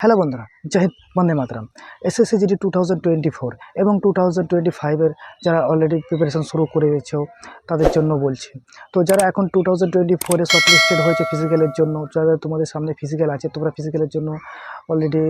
Hello বন্ধুরা জাহিদ বন্দে Mataram. SSC GD two thousand twenty four এবং two thousand twenty ফাইভের যারা অলরেডি প্রিপারেশন শুরু করে দিয়েছ, তাদের জন্য বলছি। তো যারা এখন টু থাউজেন্ড টোয়েন্টি ফোরে শর্টলিস্টেড হয়েছে ফিজিক্যালের জন্য, যারা তোমাদের সামনে ফিজিক্যাল আছে তোমরা ফিজিক্যালের জন্য অলরেডি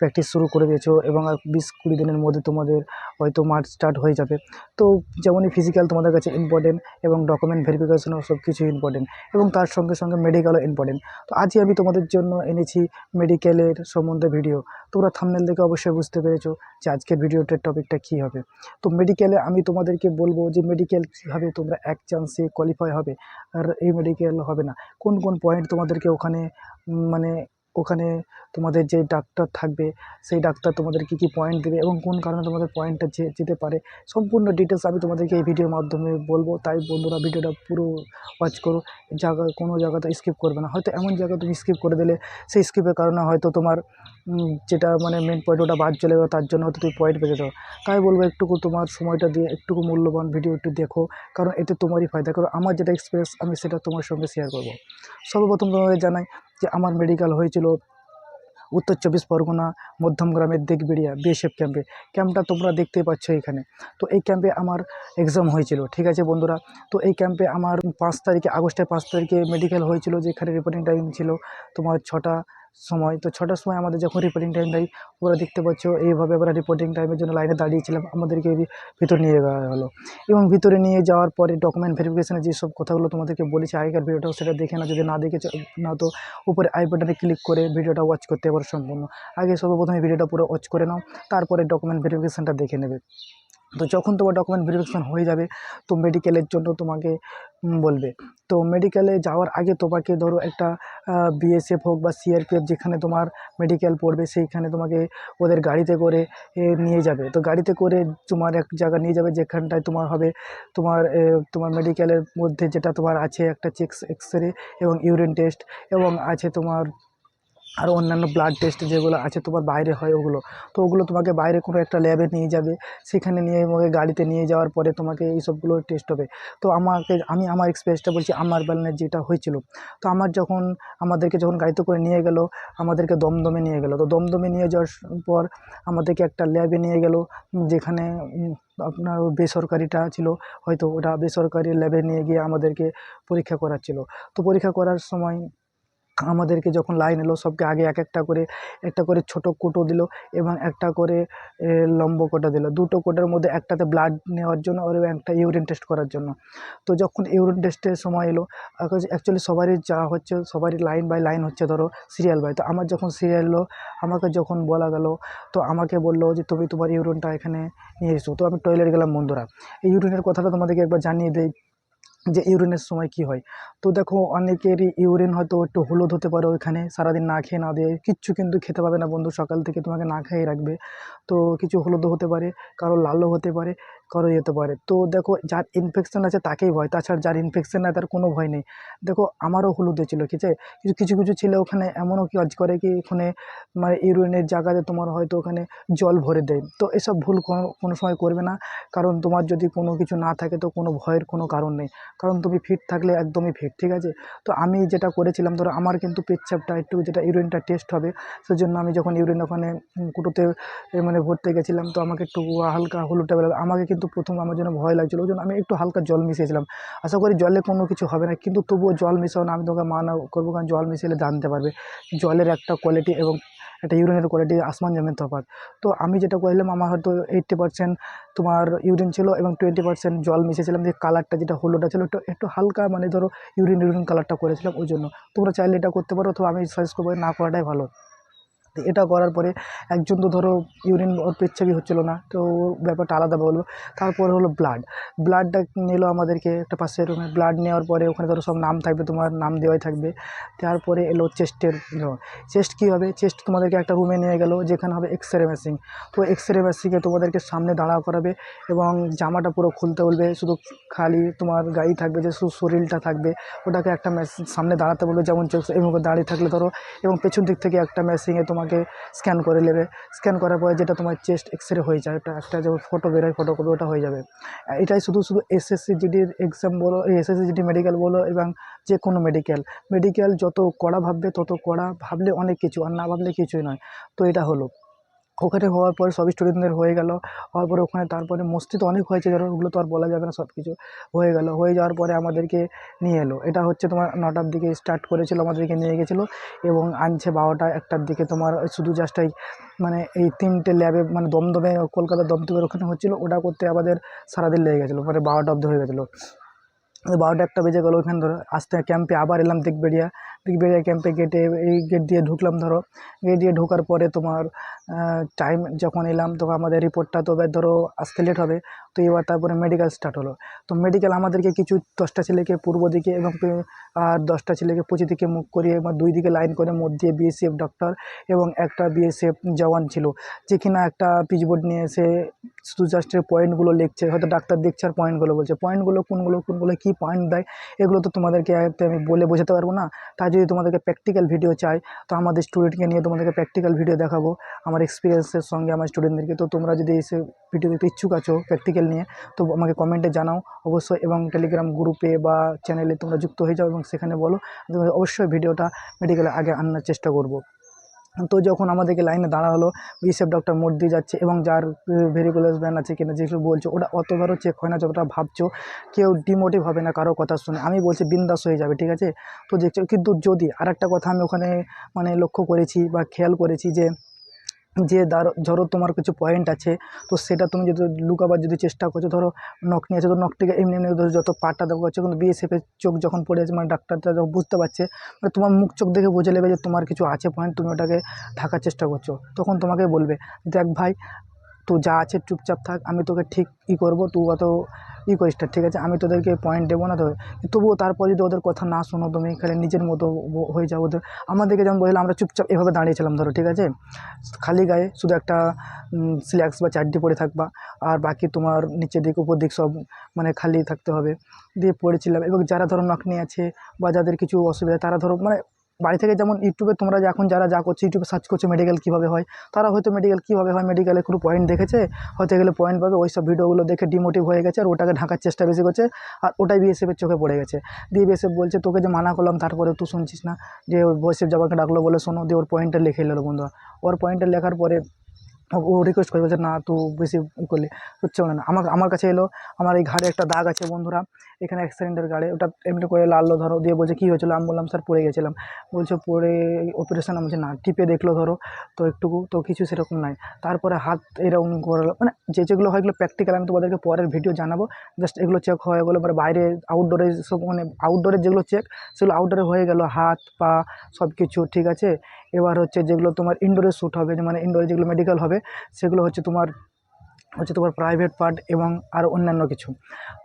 প্র্যাকটিস শুরু করে দিয়েছ এবং আর বিশ কুড়ি দিনের মধ্যে তোমাদের হয়তো মাঠ স্টার্ট হয়ে যাবে। তো যেমনই ফিজিক্যাল তোমাদের কাছে ইম্পর্টেন্ট এবং ডকুমেন্ট ভেরিফিকেশনও সব কিছু ইম্পর্টেন্ট এবং তার সঙ্গে সঙ্গে মেডিকেলও ইম্পর্টেন্ট তো আজই আমি তোমাদের জন্য এনেছি মেডিকেলের সম্বন্ধে ভিডিও তোমরা থামনেল দেখে অবশ্যই বুঝতে পেরেছ যে আজকের ভিডিওটার টপিকটা কী হবে। তো মেডিকেলে আমি তোমাদেরকে বলব যে মেডিকেল কীভাবে তোমরা এক চান্সে কোয়ালিফাই হবে। আর এই মেডিকেল হবে না। কোন কোন পয়েন্ট তোমাদেরকে ওখানে মানে ওখানে তোমাদের যে ডাক্তার থাকবে, সেই ডাক্তার তোমাদের কী কী পয়েন্ট দেবে এবং কোন কারণে তোমাদের পয়েন্টটা যেতে পারে, সম্পূর্ণ ডিটেলস আমি তোমাদেরকে এই ভিডিওর মাধ্যমে বলব। তাই বন্ধুরা ভিডিওটা পুরো ওয়াচ করো। জায়গা, কোনো জায়গাতে স্কিপ করবে না। হয়তো এমন জায়গা তুমি স্কিপ করে দিলে, সেই স্কিপের কারণে হয়তো তোমার যেটা মানে মেন পয়েন্ট ওটা বাদ চলে গেলো তার জন্য হয়তো তুমি পয়েন্ট পেয়ে যাও তাই বলব, একটুকু তোমার সময়টা দিয়ে, একটুকু মূল্যবান ভিডিও একটু দেখো, কারণ এতে তোমারই ফায়দা। কারণ আমার যেটা এক্সপিরিয়েন্স আমি সেটা তোমার সঙ্গে শেয়ার করব। সর্বপ্রথম তোমাদের জানাই যে আমার মেডিকেল হয়েছিল উত্তর চব্বিশ পরগনা মধ্যমগ্রামের দিকবিড়িয়া বিএসএফ ক্যাম্পে ক্যাম্পটা তোমরা দেখতেই পাচ্ছ এখানে। তো এই ক্যাম্পে আমার এক্সাম হয়েছিল, ঠিক আছে বন্ধুরা? তো এই ক্যাম্পে আমার পাঁচ তারিখে, আগস্টের পাঁচ তারিখে মেডিকেল হয়েছিল, যেখানে রিপোর্টিং টাইম ছিল তোমার ছটা সময়। তো ছটার সময় আমাদের যখন রিপোর্টিং টাইম দেয় ওরা দেখতে পাচ্ছ, এইভাবে আমরা রিপোর্টিং টাইমের জন্য লাইনে দাঁড়িয়েছিলাম। আমাদেরকে ভিতর নিয়ে যাওয়া হলো। এবং ভিতরে নিয়ে যাওয়ার পরে ডকুমেন্ট ভেরিফিকেশনের যেসব কথাগুলো তোমাদেরকে বলেছি, আগেকার ভিডিওটাও সেটা দেখে না যদি না দেখেছ, না তো উপরে আই বাটনে ক্লিক করে ভিডিওটা ওয়াচ করতে পারো সম্পূর্ণ। আগে সর্বপ্রথমে ভিডিওটা পুরো ওয়াচ করে নাও, তারপরে ডকুমেন্ট ভেরিফিকেশানটা দেখে নেবে। তো যখন তোমার ডকুমেন্ট ভেরিফিকেশান হয়ে যাবে, তো মেডিকেলের জন্য তোমাকে বলবে। তো মেডিকেলে যাওয়ার আগে তোমাকে ধরো একটা বিএসএফ হোক বা সিআরপিএফ যেখানে তোমার মেডিকেল পড়বে, সেইখানে তোমাকে ওদের গাড়িতে করে নিয়ে যাবে। তো গাড়িতে করে তোমার এক জায়গা নিয়ে যাবে, যেখানটায় তোমার হবে, তোমার তোমার মেডিকেলের মধ্যে যেটা তোমার আছে, একটা চেক এক্স রে এবং ইউরিন টেস্ট এবং আছে তোমার আরও অন্যান্য ব্লাড টেস্ট যেগুলো আছে তোমার বাইরে হয় ওগুলো, তো ওগুলো তোমাকে বাইরে কোনো একটা ল্যাবে নিয়ে যাবে, সেখানে নিয়ে তোমাকে গাড়িতে নিয়ে যাওয়ার পরে তোমাকে এই সবগুলো টেস্ট হবে। তো আমাকে, আমি আমার এক্সপিরিয়েন্সটা বলছি আমার বেলায় যেটা হয়েছিল। তো আমার যখন, আমাদেরকে যখন গাড়িতে করে নিয়ে গেল, আমাদেরকে দমদমে নিয়ে গেল। তো দমদমে নিয়ে যাওয়ার পর আমাদেরকে একটা ল্যাবে নিয়ে গেল, যেখানে আপনার বেসরকারিটা ছিল, হয়তো ওটা বেসরকারি ল্যাবে নিয়ে গিয়ে আমাদেরকে পরীক্ষা করাচ্ছিল। তো পরীক্ষা করার সময় আমাদেরকে যখন লাইন এলো, সবকে আগে এক একটা করে একটা করে ছোট কোটো দিল এবং একটা করে লম্ব কোটা দিল। দুটো কোটার মধ্যে একটাতে ব্লাড নেওয়ার জন্য আর একটা ইউরিন টেস্ট করার জন্য। তো যখন ইউরিন টেস্টের সময় এলো অ্যাকচুয়ালি সবারই যা হচ্ছে, সবারই লাইন বাই লাইন হচ্ছে, ধরো সিরিয়াল বাই তো আমার যখন সিরিয়াল এলো, আমাকে যখন বলা গেল, তো আমাকে বলল যে, তুমি তোমার ইউরিনটা এখানে নিয়ে এসো। তো আমি টয়লেট গেলাম বন্ধুরা। এই ইউরিনের কথাটা তোমাদেরকে একবার জানিয়ে দেই। যে ইউরিনের সময় কি হয়? তো দেখো অনেকেরই ইউরিন হয়তো একটু হলুদ হতে পারে ওইখানে, সারাদিন না খেয়ে না দেয় কিচ্ছু কিন্তু খেতে পাবে না বন্ধু, সকাল থেকে তোমাকে না খেয়ে রাখবে। তো কিছু হলুদও হতে পারে, কারও লালও হতে পারে। কারও যেতে পারে। তো দেখো, যার ইনফেকশান আছে তাকেই ভয়, তাছাড়া যার ইনফেকশান নাই তার কোনো ভয় নেই। দেখো, আমারও হলুদ হয়েছিলো, ঠিক আছে? কিছু কিছু কিছু ছেলে ওখানে এমনও কাজ করে কি ওখানে মানে ইউরিনের জায়গাতে তোমার হয়তো ওখানে জল ভরে দেয়। তো এসব ভুল কোনো কোনো সময় করবে না। কারণ তোমার যদি কোনো কিছু না থাকে তো কোনো ভয়ের কোনো কারণ নেই। কারণ তুমি ফিট থাকলে একদমই ফিট ঠিক আছে? তো আমি যেটা করেছিলাম, ধরো আমার কিন্তু পেচ্ছাপটা একটু যেটা ইউরিনটা টেস্ট হবে, সেজন্য আমি যখন ইউরিন ওখানে কুটোতে মানে ভরতে গেছিলাম, তো আমাকে একটু হালকা হলুদটা বেরোবে আমাকে কিন্তু প্রথম আমার জন্য ভয় লাগছিল ওই জন্য আমি একটু হালকা জল মিশিয়েছিলাম। আশা করি জলে কোনো কিছু হবে না, কিন্তু তবুও জল মিশাও না, আমি তোমাকে মানা করব কারণ জল মিশিয়ে জানতে পারবে। জলের একটা কোয়ালিটি এবং একটা ইউরিনের কোয়ালিটি আসমান জমিন তফাৎ। তো আমি যেটা করলাম, আমার হয়তো এইট্টি পার্সেন্ট তোমার ইউরিন ছিল এবং টোয়েন্টি পার্সেন্ট জল মিশিয়েছিলাম, যে কালারটা যেটা হলুদটা ছিল একটু একটু হালকা মানে ধরো ইউরিন ইউরিন কালারটা করেছিলাম ওই জন্য তোমরা চাইলে এটা করতে পারো তো আমি সাজেস্ট করব না করাটাই ভালো। এটা করার পরে একজন তো ধরো ইউরিন ওর পেচ্ছাপই হচ্ছিল না, তো ব্যাপারটা আলাদা বলব। তারপর হলো ব্লাড ব্লাডটা নিল আমাদেরকে একটা পাশের রুমে ব্লাড নেওয়ার পরে ওখানে ধরো সব নাম থাকবে, তোমার নাম দেওয়াই থাকবে। তারপরে এলো চেস্টের চেস্ট কী হবে? চেস্ট তোমাদেরকে একটা রুমে নিয়ে গেলো, যেখানে হবে এক্স রে মেশিন তো এক্স রে মেশিনে তোমাদেরকে সামনে দাঁড়া করাবে এবং জামাটা পুরো খুলতে বলবে। শুধু খালি তোমার গাড়ি থাকবে যে শুধু শরীরটা থাকবে। ওটাকে একটা মেশিন সামনে দাঁড়াতে বলবে, যেমন চোখ এভাবে দাঁড়িয়ে থাকলে ধরো। এবং পেছন দিক থেকে একটা মেশিনে তোমার তোমাকে স্ক্যান করে নেবে। স্ক্যান করার পরে যেটা তোমার চেস্ট এক্স রে হয়ে যায়, ওটা একটা যেমন ফটো বেরোয় ফটো করবে ওটা হয়ে যাবে। এটাই শুধু শুধু এসএসসি জিডির এক্সাম বলো এসএসসি জিডি মেডিকেল বলো এবং যে কোনো মেডিকেল মেডিকেল যত কড়া ভাববে, তত কড়া ভাবলে অনেক কিছু, আর না ভাবলে কিছুই নয়। তো এটা হলো। ওখানে হওয়ার পরে সব স্টুডেন্টদের হয়ে গেল। হওয়ার পরে ওখানে তারপরে মস্তি তো অনেক হয়েছে, ধরো ওগুলো তো আর বলা যাবে না সব কিছু হয়ে গেল। হয়ে যাওয়ার পরে আমাদেরকে নিয়ে এলো। এটা হচ্ছে তোমার নটার দিকে স্টার্ট করেছিল, আমাদেরকে নিয়ে গেছিল এবং আনছে বারোটা, একটার দিকে তোমার শুধু জাস্ট এই মানে এই তিনটে ল্যাবে মানে দমদমে, কলকাতার দমদমের ওখানে হচ্ছিল, ওটা করতে আমাদের সারাদিন লেগে গেছিল। মানে বারোটা অব্দি হয়ে গেছিল। বারোটা একটা বেজে গেলো ওখানে ধরো। আসতে ক্যাম্পে আবার এলাম দিকবেড়িয়া দিকবেড়িয়া ক্যাম্পে গেটে এই গেট দিয়ে ঢুকলাম ধরো। গেট দিয়ে ঢোকার পরে তোমার টাইম যখন এলাম তখন আমাদের রিপোর্টটা তো এবার ধরো আসতে লেট হবে। তো এবার তারপরে মেডিকেল স্টার্ট হলো। তো মেডিকেল আমাদেরকে কিছু দশটা ছেলেকে পূর্ব দিকে এবং আর দশটা ছেলেকে পশ্চিম দিকে মুখ করিয়ে বা দুই দিকে লাইন করে মধ্যে বিএসএফ ডক্টর এবং একটা বিএসএফ জওয়ান ছিল। যে কিনা একটা পিচবোর্ড নিয়ে এসে শুধু জাস্ট পয়েন্টগুলো লিখছে হয়তো ডাক্তার দেখছে আর পয়েন্টগুলো বলছে। পয়েন্টগুলো কোনগুলো কোনগুলো, কী পয়েন্ট দেয়, এগুলো তো তোমাদেরকে আমি বলে বোঝাতে পারব না। তাই যদি তোমাদেরকে প্র্যাকটিক্যাল ভিডিও চাই, তো আমাদের স্টুডেন্টকে নিয়ে তোমাদেরকে প্র্যাকটিক্যাল ভিডিও দেখাবো, আমার এক্সপিরিয়েন্সের সঙ্গে আমার স্টুডেন্টদেরকে তো তোমরা যদি এসে ভিডিও দেখতে ইচ্ছুক আছো প্র্যাকটিক্যাল নিয়ে, তো আমাকে কমেন্টে জানাও অবশ্যই, এবং টেলিগ্রাম গ্রুপে বা চ্যানেলে তোমরা যুক্ত হয়ে যাও, এবং সেখানে বলো অবশ্যই ভিডিওটা মেডিকেলে আগে আনার চেষ্টা করব। তো যখন আমাদেরকে লাইনে দাঁড়া হলো বিএসএফ ডক্টর মোট দিয়ে যাচ্ছে এবং যার ভেরিকুলাস ব্যান আছে কিনা যেগুলো বলছো ওটা অতবারও চেক হয় না, যতটা ভাবছ। কেউ ডিমোটিভ হবে না, কারও কথা শুনে। আমি বলছি বিন্দাস হয়ে যাবে, ঠিক আছে? তো দেখছ, কিন্তু যদি আর একটা কথা আমি ওখানে মানে লক্ষ্য করেছি বা খেয়াল করেছি যে যে ধরো তোমার কিছু পয়েন্ট আছে, তো সেটা তুমি যদি লুকাবার যদি চেষ্টা করছ, ধরো নখ নিয়ে আছে তো নখটিকে এমনি এমনি ধরো যত পাটা দেওয়া হচ্ছে কিন্তু বিএসএফের চোখ যখন পড়ে আছে মানে ডাক্তারটা যখন বুঝতে পারছে মানে তোমার মুখ চোখ দেখে বুঝে নেবে যে তোমার কিছু আছে পয়েন্ট তুমি ওটাকে ঢাকার চেষ্টা করছ। তখন তোমাকে বলবে, দেখ ভাই তো যা আছে চুপচাপ থাক আমি তোকে ঠিক ই করব তুই অত ই করিস ঠিক আছে আমি তোদেরকে পয়েন্ট দেবো না তো তবুও তারপর যদি ওদের কথা না শোনো তুমি খালি নিজের মতো হয়ে যাও ওদের আমাদেরকে যেমন বললাম আমরা চুপচাপ এভাবে দাঁড়িয়েছিলাম ধরো ঠিক আছে খালি গায়ে শুধু একটা স্ল্যাক্স বা চাড্ডি পরে থাকবা আর বাকি তোমার নিচের দিক উপর দিক সব মানে খালি থাকতে হবে দিয়ে পড়েছিলাম এবং যারা ধরো নাকনি আছে বা যাদের কিছু অসুবিধা তারা ধরো মানে বাড়ি থেকে যেমন ইউটিউবে তোমরা এখন যারা যা করছ, ইউটিউবে সার্চ করছ মেডিকেল কীভাবে হয়, তারা হয়তো মেডিকেল কীভাবে হয় মেডিকেলে কোনো পয়েন্ট দেখেছে? হয়তো এগুলো পয়েন্ট পাবে ওই সব ভিডিওগুলো দেখে ডিমোটিভ হয়ে গেছে, আর ওটাকে ঢাকার চেষ্টা বেশি করছে, আর ওটাই বিএসএফের চোখে পড়ে গেছে। দিয়ে বিএসএফ বলছে, তোকে যে মানা করলাম তারপরে তুই শুনছিস না। যে বিএসএফ যাবাকে ডাকলো বলে শোনো, দিয়ে ওর পয়েন্টটা লিখে এলো বন্ধুরা। ওর পয়েন্টটা লেখার পরে ও- রিকোয়েস্ট করে বলছে, না, তুই বেশি করলি, হচ্ছে না আমার আমার কাছে এলো, আমার এই ঘাড়ে একটা দাগ আছে বন্ধুরা। এখানে অ্যাক্সিডেন্টের গাড়ি, ওটা এমনি করে লাললো ধরো, দিয়ে বলছে, কী হয়েছিলো? আমি বললাম, স্যার, পড়ে গেছিলাম। বলছে, পড়ে অপারেশন আমি না, টিপে দেখল ধরো, তো একটুকু, তো কিছু সেরকম নাই। তারপরে হাত এরকম করল মানে যে যেগুলো হয় এগুলো প্র্যাকটিক্যাল আমি তোমাদেরকে পরের ভিডিও জানাব। জাস্ট এগুলো চেক হয়ে গেলো মানে বাইরে আউটডোরে সব মানে আউটডোরের যেগুলো চেক সেগুলো আউটডোরে হয়ে গেল, হাত, পা সব কিছু ঠিক আছে? এবার হচ্ছে যেগুলো তোমার ইনডোরে শ্যুট হবে মানে ইনডোরে যেগুলো মেডিকেল হবে, সেগুলো হচ্ছে তোমার হচ্ছে তোমার প্রাইভেট পার্ট এবং আর অন্যান্য কিছু।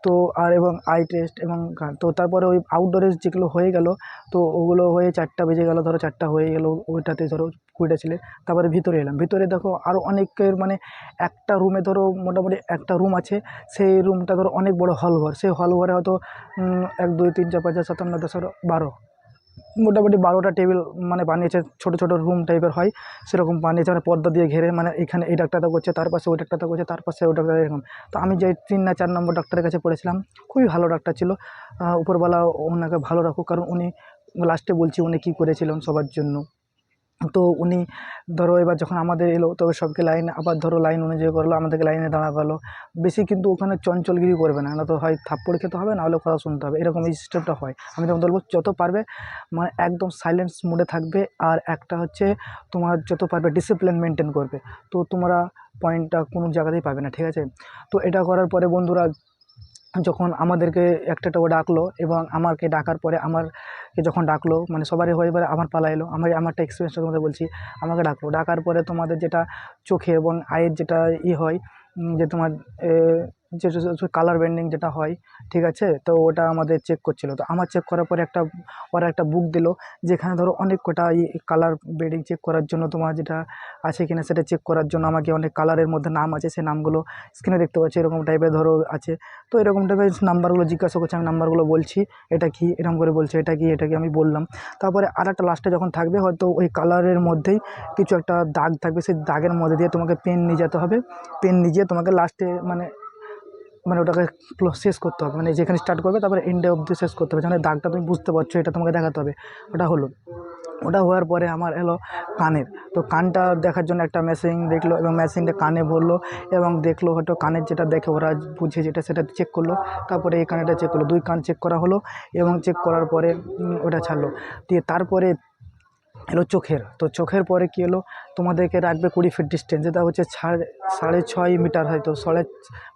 তো আর এবং আই টেস্ট এবং তো তারপরে ওই আউটডোরে যেগুলো হয়ে গেল, তো ওগুলো হয়ে চারটা বেজে গেল, ধরো চারটা হয়ে গেল, ওইটাতে ধরো কুড়িটা ছেলে। তারপরে ভিতরে এলাম। ভিতরে দেখো আরও অনেকের মানে একটা রুমে ধরো মোটামুটি একটা রুম আছে, সেই রুমটা ধরো অনেক বড় হল ঘর। সেই হল ঘরে হয়তো এক, দুই, তিন, চার, পাঁচ, ছয়, সাত দশ বারো। মোটামুটি বারোটা টেবিল মানে বানিয়েছে, ছোটো ছোটো রুম টাইপের হয়, সেরকম বানিয়েছে মানে পর্দা দিয়ে ঘেরে মানে এখানে এই ডাক্তারটা করছে, তার পাশে ওই ডাক্তারটা করছে, তার পাশে ওই ডাক্তার এরকম। তো আমি যে তিন না চার নম্বর ডাক্তারের কাছে পড়েছিলাম, খুবই ভালো ডাক্তার ছিল। উপরওয়ালা ওনাকে ভালো রাখুক, কারণ উনি লাস্টে বলছি উনি কী করেছিলেন সবার জন্য। তো উনি ধরো এবার যখন আমাদের এলো তবে সবকে লাইন, আবার ধরো লাইন অনুযায়ী করল, আমাদেরকে লাইনে দাঁড়াল বেশি কিন্তু ওখানে চঞ্চলগিরি করবে না না তো হয় থাপ্পড় খেতে হবে, না হলে কথা শুনতে হবে। এরকম এই সিস্টেমটা হয়। আমি তখন বলব, যত পারবে মানে একদম সাইলেন্স মোডে থাকবে, আর একটা হচ্ছে তোমার যত পারবে ডিসিপ্লিন মেনটেন করবে। তো তোমরা পয়েন্টটা কোনো জায়গাতেই পাবে না, ঠিক আছে? তো এটা করার পরে বন্ধুরা যখন আমাদেরকে একটা একটা ও ডাকলো এবং আমাকে ডাকার পরে আমারকে যখন ডাকলো মানে সবারই হয়ে এবারে আমার পালা এলো। আমার আমারটা এক্সপিরিয়েন্স তোমাদের বলছি, আমাকে ডাকলো। ডাকার পরে তোমাদের যেটা চোখে এবং আয়ের যেটা ই হয় যে তোমার যেটা কালার বেন্ডিং যেটা হয়, ঠিক আছে? তো ওটা আমাদের চেক করছিল। তো আমার চেক করার পরে একটা, ওরা একটা বুক দিলো, যেখানে ধরো অনেক কটা কালার বেডিং চেক করার জন্য তোমার যেটা আছে কিনা সেটা চেক করার জন্য আমাকে অনেক কালারের মধ্যে নাম আছে, সেই নামগুলো স্ক্রিনে দেখতে পাচ্ছি, এরকম টাইপের ধরো আছে। তো এরকম টাইপের নাম্বারগুলো জিজ্ঞাসা করছে, আমি নাম্বারগুলো বলছি, এটা কি? এরকম করে বলছে, এটা কি? এটা কি? আমি বললাম। তারপরে আর একটা লাস্টে যখন থাকবে, হয়তো ওই কালারের মধ্যেই কিছু একটা দাগ থাকবে, সেই দাগের মধ্যে দিয়ে তোমাকে পেন নিয়ে যেতে হবে। পেন নিয়ে যেয়ে তোমাকে লাস্টে মানে মানে ওটাকে ক্লোজ শেষ করতে হবে। মানে যেখানে স্টার্ট করবে, তারপরে এন্ডে অবধি শেষ করতে হবে। যেন দাগটা তুমি বুঝতে পারছ, এটা তোমাকে দেখাতে হবে। ওটা হলো। ওটা হওয়ার পরে আমার এলো কানের। তো কানটা দেখার জন্য একটা মেশিন দেখল এবং মেশিনটা কানে বলল এবং দেখল হয়তো কানের যেটা দেখে ওরা বুঝে যেটা, সেটা চেক করল। তারপরে এই কানেরটা চেক করল। দুই কান চেক করা হলো এবং চেক করার পরে ওটা ছাড়লো। দিয়ে তারপরে এলো চোখের। তো চোখের পরে কী হলো তোমাদেরকে রাখবে কুড়ি ফিট ডিস্টেন্স যেটা হচ্ছে সাড়ে ছয় মিটার হয়তো, সাড়ে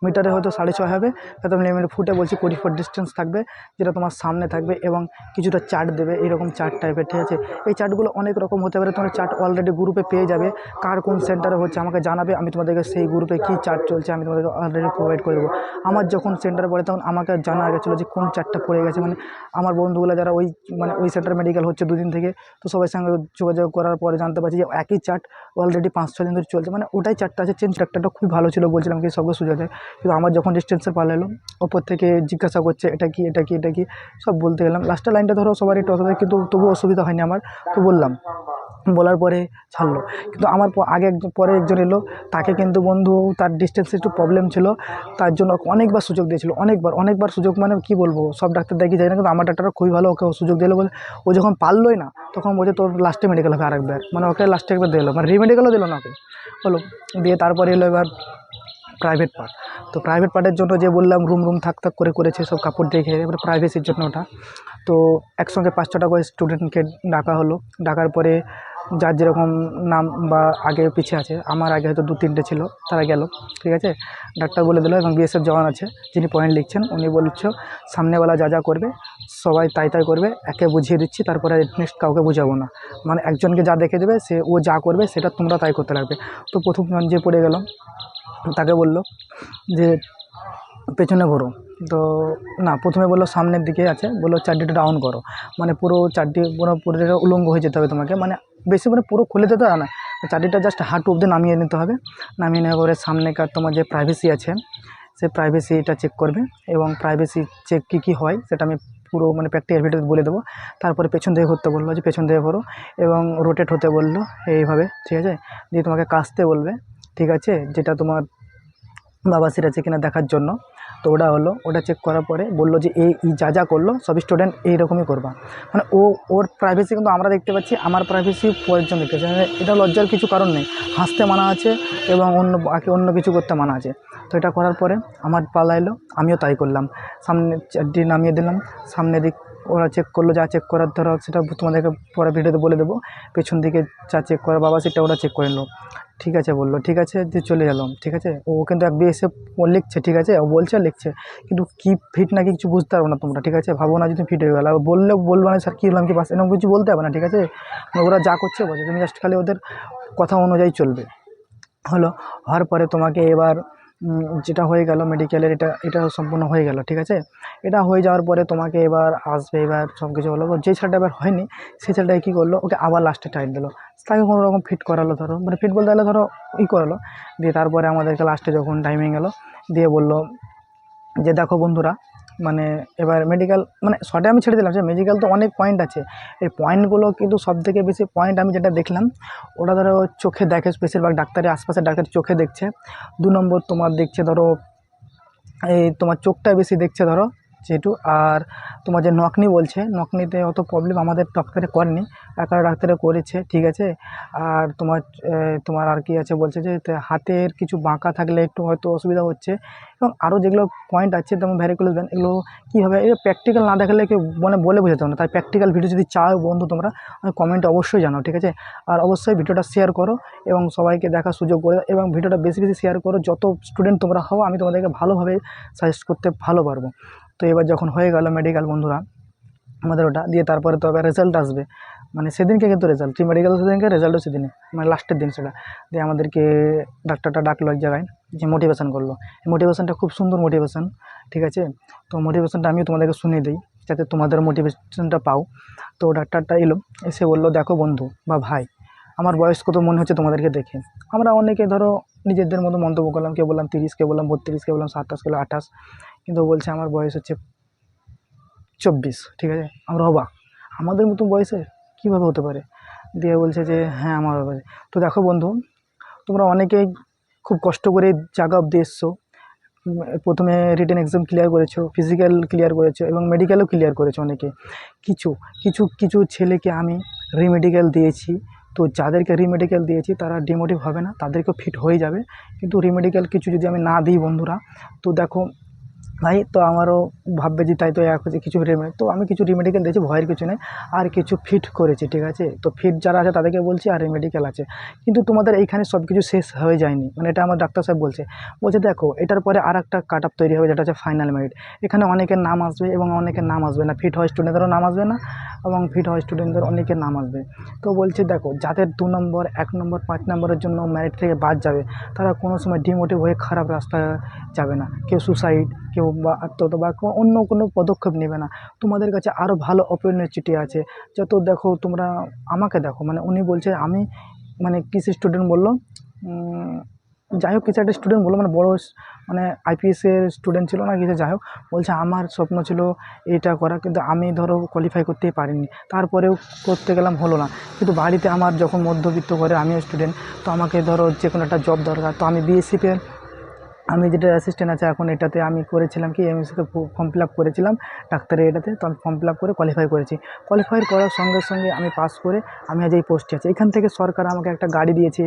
মিটারে হয়তো সাড়ে ছয় হবে। তাতে আমি ফুটে বলছি কুড়ি ফুট ডিস্টেন্স থাকবে, যেটা তোমার সামনে থাকবে এবং কিছুটা চার্ট দেবে, এরকম চার্ট টাইপের ঠিক আছে? এই চার্টগুলো অনেক রকম হতে পারে, তোমরা চার্ট অলরেডি গ্রুপে পেয়ে যাবে। কার কোন সেন্টারে হচ্ছে, আমাকে জানাবে, আমি তোমাদেরকে সেই গ্রুপে কী চার্ট চলছে, আমি তোমাদেরকে অলরেডি প্রোভাইড করে দেবো। আমার যখন সেন্টারে পড়ে, তখন আমাকে জানা গেছিল যে কোন চার্টটা পড়ে গেছে মানে আমার বন্ধুগুলো যারা ওই মানে ওই সেন্টার মেডিকেল হচ্ছে দুদিন থেকে, তো সবার সঙ্গে যোগাযোগ করার পরে জানতে পারছি যে একই চার্ট অলরেডি পাঁচ দিন ধরে চলছে। মানে ওটাই চারটা আছে চেঞ্জ চার্টটা খুবই ভালো ছিল বলছিলাম কি সবকে সোজা যায় কিন্তু আমার যখন ডিস্টেন্সে পালালো, ওপর থেকে জিজ্ঞাসা করছে, এটা কি এটা কি এটা কি? সব বলতে গেলাম। লাস্টের লাইনটা ধরো সবার একটু অসুবিধা কিন্তু তবু অসুবিধা হয়নি আমার। তো বললাম বলার পরে ছাড়লো। কিন্তু আমার আগে একজন পরে একজন এলো, তাকে কিন্তু বন্ধু, তার ডিস্টেন্সে একটু প্রবলেম ছিল, তার জন্য অনেকবার সুযোগ দিয়েছিল, অনেকবার অনেকবার সুযোগ মানে কি বলব? সব ডাক্তার দেখি যায় না, কিন্তু আমার ডাক্তাররা খুবই ভালো ওকে সুযোগ দিল বলে ও যখন পারলোই না, তখন বলছে, তোর লাস্টে মেডিকেল হবে আরেকবার। মানে ওকে লাস্টে একবার দিলো মানে রিমেডিকেলও দিল না ওকে। বলো দিয়ে তারপরে এলো এবার প্রাইভেট পার্ট তো প্রাইভেট পার্টের জন্য যে বললাম রুম রুম থাক থাক করে করেছে, সব কাপড় দেখে এবার প্রাইভেসির জন্য ওটা। তো একসঙ্গে পাঁচ ছটা করে স্টুডেন্টকে ডাকা হলো। ডাকার পরে যার যেরকম নাম বা আগে পিছিয়ে আছে, আমার আগে হয়তো দু তিনটে ছিল, তারা গেল, ঠিক আছে? ডাক্তার বলে দিল এবং বিএসএফ জওয়ান আছে, যিনি পয়েন্ট লিখছেন, উনি বলছ, সামনেওয়ালা যা যা করবে, সবাই তাই তাই করবে, একে বুঝিয়ে দিচ্ছি, তারপরে নেক্সট কাউকে বুঝাবো না। মানে একজনকে যা দেখে দেবে, সে ও যা করবে, সেটা তোমরা তাই করতে লাগবে। তো প্রথম যে পড়ে গেল তাকে বলল যে, পেছনে ঘোরো। তো না, প্রথমে বলল সামনের দিকে আছে, বলল চারটিটা ডাউন করো। মানে পুরো চারটি পুরো পুরো উলঙ্গ হয়ে যেতে হবে তোমাকে। মানে বেশি মানে পুরো খুলে দিতে হয় না। চারটিটা জাস্ট হাঁটু অব্দি নামিয়ে নিতে হবে। নামিয়ে নেওয়ার পরে সামনেকার তোমার যে প্রাইভেসি আছে, সে প্রাইভেসিটা চেক করবে এবং প্রাইভেসি চেক কী কী হয় সেটা আমি পুরো মানে প্র্যাকটিক্যাল ভিডিওতে বলে দেবো। তারপরে পেছন থেকে ঘুরতে বলল যে, পেছন থেকে ঘোরো এবং রোটেট হতে বলল এইভাবে, ঠিক আছে? দিয়ে তোমাকে কাচতে বলবে। ঠিক আছে, যেটা তোমার বাবাসির আছে কিনা দেখার জন্য। তো ওটা হলো, ওটা চেক করার পরে বলল যে এই যা যা করল, সব স্টুডেন্ট এইরকমই করবা। মানে ও, ওর প্রাইভেসি কিন্তু আমরা দেখতে পাচ্ছি, আমার প্রাইভেসি পর্যন্ত দেখতে পাচ্ছি। মানে এটা লজ্জার কিছু কারণ নেই। হাসতে মানা আছে এবং অন্য, বাকি অন্য কিছু করতে মানা আছে। তো এটা করার পরে আমার পালা এলো, আমিও তাই করলাম। সামনে চারটি নামিয়ে দিলাম। সামনে দিক, ওরা চেক করল, যা চেক করার ধরো, সেটা তোমাদেরকে পরে ভিডিওতে বলে দেবো। পেছন দিকে যা চেক করা বাবা সেটা ওরা চেক করে নিলো। ঠিক আছে বলল, ঠিক আছে দিয়ে চলে গেলাম ঠিক আছে? ও কিন্তু এক এসে ও লিখছে, ঠিক আছে? ও বলছে, লিখছে। কিন্তু কি ফিট নাকি কিছু বুঝতে পারব না তোমরা, ঠিক আছে? ভাবো না যদি ফিট হয়ে গেলো। আর বললে বলব না, স্যার, কী হলাম কি পাস এরকম কিছু বলতে হবে না, ঠিক আছে? মানে ওরা যা করছে বলছে, তুমি জাস্ট খালি ওদের কথা অনুযায়ী চলবে। হলো। হওয়ার পরে তোমাকে এবার যেটা হয়ে গেল মেডিকেলের এটা এটা সম্পূর্ণ হয়ে গেল, ঠিক আছে? এটা হয়ে যাওয়ার পরে তোমাকে এবার আসবে, এবার সব কিছু হলো যে ছেলেটা এবার হয়নি সেই ছেলেটাকে কী করল, ওকে আবার লাস্টে টাইম দিলো। তাকে কোনো রকম ফিট করালো, ধরো মানে ফিট বলতে গেলে ধরো, ই করালো, দিয়ে তারপরে আমাদেরকে লাস্টে যখন টাইমিং গেলো দিয়ে বলল যে, দেখো বন্ধুরা মানে এবার মেডিকেল মানে শর্টে আমি ছেড়ে দিলাম যে মেডিকেল তো অনেক পয়েন্ট আছে। এই পয়েন্টগুলো কিন্তু সবথেকে বেশি পয়েন্ট আমি যেটা দেখলাম, ওটা ধরো চোখে দেখে বেশিরভাগ ডাক্তারের আশপাশের ডাক্তার চোখে দেখছে। দু নম্বর তোমার দেখছে ধরো, এই তোমার চোখটা বেশি দেখছে ধরো। যেহেতু, আর তোমার যে নকনি বলছে নকনিতে অত প্রবলেম আমাদের ডাক্তারে করেনি একা ডাক্তারে করেছে, ঠিক আছে? আর তোমার তোমার আর কি আছে বলছে যে হাতের কিছু বাঁকা থাকলে একটু হয়তো অসুবিধা হচ্ছে। এবং আরও যেগুলো পয়েন্ট আছে, যেমন ভ্যারিকুলাস ভেন এগুলো কীভাবে, এগুলো প্র্যাকটিক্যাল না দেখালে কেউ মানে বলে বোঝাতে না। তাই প্র্যাকটিক্যাল ভিডিও যদি চাও বন্ধু তোমরা কমেন্টে অবশ্যই জানাও, ঠিক আছে? আর অবশ্যই ভিডিওটা শেয়ার করো এবং সবাইকে দেখার সুযোগ করে এবং ভিডিওটা বেশি বেশি শেয়ার করো। যত স্টুডেন্ট তোমরা হও, আমি তোমাদেরকে ভালোভাবে সাজেস্ট করতে ভালো পারব। তো এবার যখন হয়ে গেল মেডিকেল বন্ধুরা, আমাদের ওটা, দিয়ে তারপরে তবে রেজাল্ট আসবে। মানে সেদিনকে কিন্তু রেজাল্ট প্রি মেডিকেল সেদিনকে রেজাল্টও সেদিনে মানে লাস্টের দিন সেটা। দিয়ে আমাদেরকে ডাক্তারটা ডাকলো এক জায়গায়, যে মোটিভেশান করল। মোটিভেশানটা খুব সুন্দর মোটিভেশন ঠিক আছে? তো মোটিভেশানটা আমিও তোমাদেরকে শুনিয়ে দিই, যাতে তোমাদের মোটিভেশনটা পাও। তো ডাক্তারটা এলো, এসে বলল, দেখো বন্ধু বা ভাই, আমার বয়স কত মনে হচ্ছে তোমাদেরকে দেখে। আমরা অনেকে ধরো নিজেদের মতো মন্তব্য করলাম, কেউ বললাম তিরিশ, কেউ বললাম বত্রিশ, কেউ বললাম সাতাশ, কেউ আঠাশ। কিন্তু বলছে আমার বয়স হচ্ছে চব্বিশ, ঠিক আছে? আমরা অবাক। আমাদের মতো বয়সে কীভাবে হতে পারে? দিয়ে বলছে যে হ্যাঁ আমার হবে তো দেখো বন্ধু, তোমরা অনেকেই খুব কষ্ট করে জায়গা অব্দি এসছো। প্রথমে রিটেন এক্সাম ক্লিয়ার করেছ ফিজিক্যাল ক্লিয়ার করেছ এবং মেডিকেলও ক্লিয়ার করেছ অনেকে। কিছু কিছু কিছু ছেলেকে আমি রিমেডিকেল দিয়েছি। তো যাদেরকে রিমেডিকেল দিয়েছি, তারা ডিমোটিভ হবে না, তাদেরকেও ফিট হয়ে যাবে। কিন্তু রিমেডিকেল কিছু যদি আমি না দিই বন্ধুরা, তো দেখো ভাই তো আমারও ভাববে যে তাই তো এক হচ্ছে কিছু রেমে তো আমি কিছু রিমেডিকেল দিয়েছি, ভয়ের কিছু নেই, আর কিছু ফিট করেছি, ঠিক আছে? তো ফিট যারা আছে তাদেরকে বলছি, আর রিমেডিকেল আছে। কিন্তু তোমাদের এইখানে সব কিছু শেষ হয়ে যায়নি মানে এটা আমার ডাক্তার সাহেব বলছে। বলছে, দেখো, এটার পরে আর একটা কাট আপ তৈরি হবে, যেটা হচ্ছে ফাইনাল মেরিট এখানে অনেকের নাম আসবে এবং অনেকের নাম আসবে না। ফিট হওয়া স্টুডেন্টদেরও নাম আসবে না, এবং ফিট হওয়া স্টুডেন্টদের অনেকের নাম আসবে। তো বলছে, দেখো, যাদের দু নম্বর, এক নম্বর, পাঁচ নম্বরের জন্য মেরিট থেকে বাদ যাবে, তারা কোনো সময় ডিমোটিভ হয়ে খারাপ রাস্তায় যাবে না। কেউ সুসাইড কেউ বা আত্মহত্যা বা অন্য কোনো পদক্ষেপ নেবে না। তোমাদের কাছে আরও ভালো অপরচুনিটি আছে। যত দেখো তোমরা আমাকে দেখো মানে উনি বলছে, আমি মানে কিসি স্টুডেন্ট বলল যাই হোক কিছু একটা স্টুডেন্ট বলল মানে বড়ো মানে আইপিএসের স্টুডেন্ট ছিল না, কিছু যাই হোক, বলছে, আমার স্বপ্ন ছিল এটা করা, কিন্তু আমি ধরো কোয়ালিফাই করতেই পারিনি। তারপরেও করতে গেলাম, হলো না। কিন্তু বাড়িতে আমার যখন মধ্যবিত্ত করে আমিও স্টুডেন্ট তো আমাকে ধরো যে কোনো একটা জব দরকার, তো আমি বিএসসিতে আমি যেটা অ্যাসিস্ট্যান্ট আছে, এখন এটাতে আমি করেছিলাম কি এমএসসিতে ফর্ম ফিল আপ করেছিলাম ডাক্তারের এটাতে, তো আমি ফর্ম ফিল আপ করে কোয়ালিফাই করেছি। কোয়ালিফাই করার সঙ্গে সঙ্গে আমি পাস করে আমি আজ এই পোস্টে আছি। এখান থেকে সরকার আমাকে একটা গাড়ি দিয়েছে,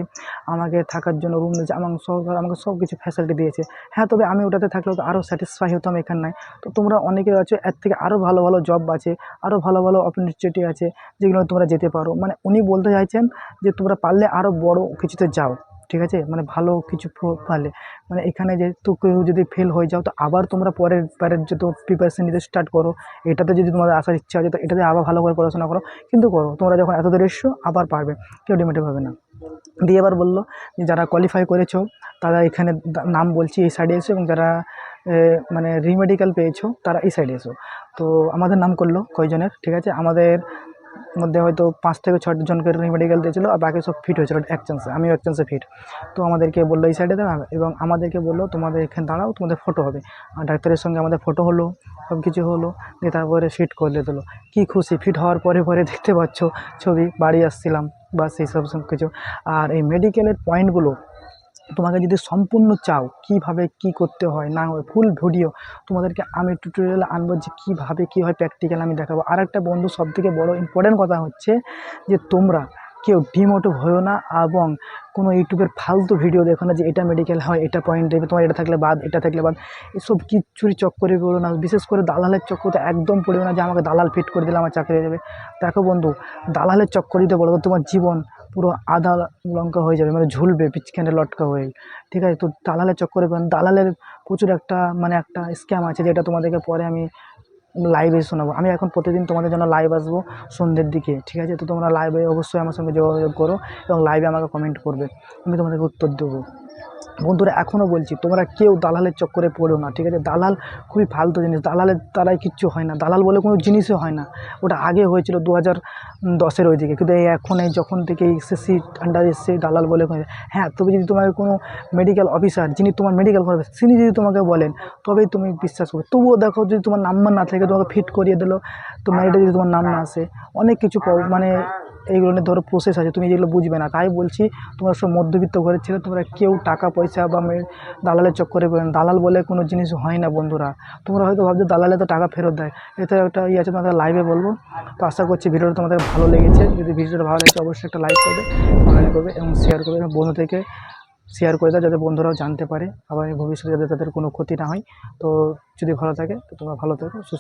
আমাকে থাকার জন্য রুম দিয়েছে আমার সরকার আমাকে সব কিছু ফ্যাসিলিটি দিয়েছে। হ্যাঁ তবে আমি ওটাতে থাকলেও তো আরও স্যাটিসফাই হতাম এখানটায়। তো তোমরা অনেকে আছো, এর থেকে আরও ভালো ভালো জব আছে আরও ভালো ভালো অপরচুনিটি আছে, যেগুলো তোমরা যেতে পারো। মানে উনি বলতে চাইছেন যে তোমরা পারলে আরও বড় কিছুতে যাও। ঠিক আছে? মানে ভালো কিছু প- পারলে মানে এখানে যেহেতু কেউ যদি ফেল হয়ে যাও, তো আবার তোমরা পরের পরের যত প্রিপারেশন নিতে স্টার্ট করো। এটাতে যদি তোমাদের আসার ইচ্ছা আছে তো এটাতে আবার ভালো করে পড়াশোনা করো। কিন্তু করো, তোমরা যখন এত দূর এসছো, আবার পারবে। কেউ ডিমেটিভ হবে না। দিয়ে এবার বলল যে, যারা কোয়ালিফাই করেছ, তারা এখানে নাম বলছি এই সাইডে এসো এবং যারা মানে রিমেডিক্যাল পেয়েছ, তারা এই সাইডে এসো। তো আমাদের নাম করল কয়জনের, ঠিক আছে? আমাদের মধ্যে হয়তো পাঁচ থেকে ছটা জনকে রিমেডিকেল দিয়েছিলো আর বাকি সব ফিট হয়েছিল এক চান্সে আমিও এক চান্সে ফিট তো আমাদেরকে বলল এই সাইডে দাঁড়াবে এবং আমাদেরকে বলল, তোমাদের এখানে দাঁড়াও, তোমাদের ফটো হবে। আর ডাক্তারের সঙ্গে আমাদের ফটো হলো, সব কিছু হলো, দিয়ে তারপরে ফিট করে দিলো। কী খুশি ফিট হওয়ার পরে পরে দেখতে পাচ্ছ, ছবি, বাড়ি আসছিলাম বা সেই সব সব কিছু আর এই মেডিকেলের পয়েন্টগুলো তোমাকে যদি সম্পূর্ণ চাও কীভাবে কি করতে হয়, না হয় ফুল ভিডিও তোমাদেরকে আমি টিউটোরিয়াল আনব যে কীভাবে, কী হয় প্র্যাকটিক্যাল আমি দেখাবো। আর একটা বন্ধু সবথেকে বড় ইম্পর্টেন্ট কথা হচ্ছে যে তোমরা কেউ ডিমোটিভ হয়েও না এবং কোনো ইউটিউবের ফালতু ভিডিও দেখো না যে এটা মেডিকেল হয়, এটা পয়েন্ট দেবে, তোমার এটা থাকলে বাদ, এটা থাকলে বাদ। এসব কিচ্ছুরি চক্করে পড়ো না, বিশেষ করে দালালের চক্করতে একদম পড়িও না যে আমাকে দালাল ফিট করে দিলে আমার চাকরি হয়ে যাবে। দেখো বন্ধু, দালালের চক্কর দিতে বলো তোমার জীবন পুরো আধা লঙ্কা হয়ে যাবে মানে ঝুলবে, পিচখানে লটকা হয়ে। ঠিক আছে, তো দালালের চক্করে দালালের প্রচুর একটা মানে একটা স্ক্যাম আছে যেটা তোমাদেরকে পরে আমি লাইভে শোনাবো। আমি এখন প্রতিদিন তোমাদের জন্য লাইভ আসব সন্ধ্যের দিকে, ঠিক আছে? তো তোমরা লাইভে অবশ্যই আমার সঙ্গে যোগাযোগ করো এবং লাইভে আমাকে কমেন্ট করবে। আমি তোমাদেরকে উত্তর দেবো। বন্ধুরা, এখনও বলছি, তোমরা কেউ দালালের চক্করে পড়ো না, ঠিক আছে? দালাল খুবই ফালতু জিনিস, দালালের দ্বারাই কিচ্ছু হয় না, দালাল বলে কোনো জিনিসই হয় না। ওটা আগে হয়েছিল দু হাজার দশের ওই দিকে কিন্তু এই এখন এই যখন থেকে এসএসসি আন্ডার এসছে, দালাল বলে হ্যাঁ তবে যদি তোমাকে কোনো মেডিকেল অফিসার যিনি তোমার মেডিকেল করবে, তিনি যদি তোমাকে বলেন, তবেই তুমি বিশ্বাস করবে। তবুও দেখো, যদি তোমার নাম্বার না থাকে, তোমাকে ফিট করিয়ে দিলো, তো মেরিটে যদি তোমার নাম না আসে, অনেক কিছু মানে এইগুলো নিয়ে ধরো প্রসেস আছে, তুমি যেগুলো বুঝবে না। তাই বলছি, তোমরা সব মধ্যবিত্ত ঘরের ছেলে, তোমরা কেউ টাকা পয়সা বা দালালের চক্করে পড়ে দালাল বলে কোনো জিনিস হয় না বন্ধুরা। তোমরা হয়তো ভাবছ দালালে তো টাকা ফেরত দেয়। এতে একটা ইয়ে আছে তোমাদের লাইভে বলব। তো আশা করছি ভিডিওটা তোমাদের ভালো লেগেছে। যদি ভিডিওটা ভালো লেগেছে, অবশ্যই একটা লাইক করবে কমেন্ট করবে এবং শেয়ার করবে। এবং বন্ধু থেকে শেয়ার করে দাও, যাতে বন্ধুরাও জানতে পারে। আবার ভবিষ্যতে যাতে তাদের কোনো ক্ষতি না হয়। তো যদি ভালো থাকে, তো তোমরা ভালো থাকো, সুস্থ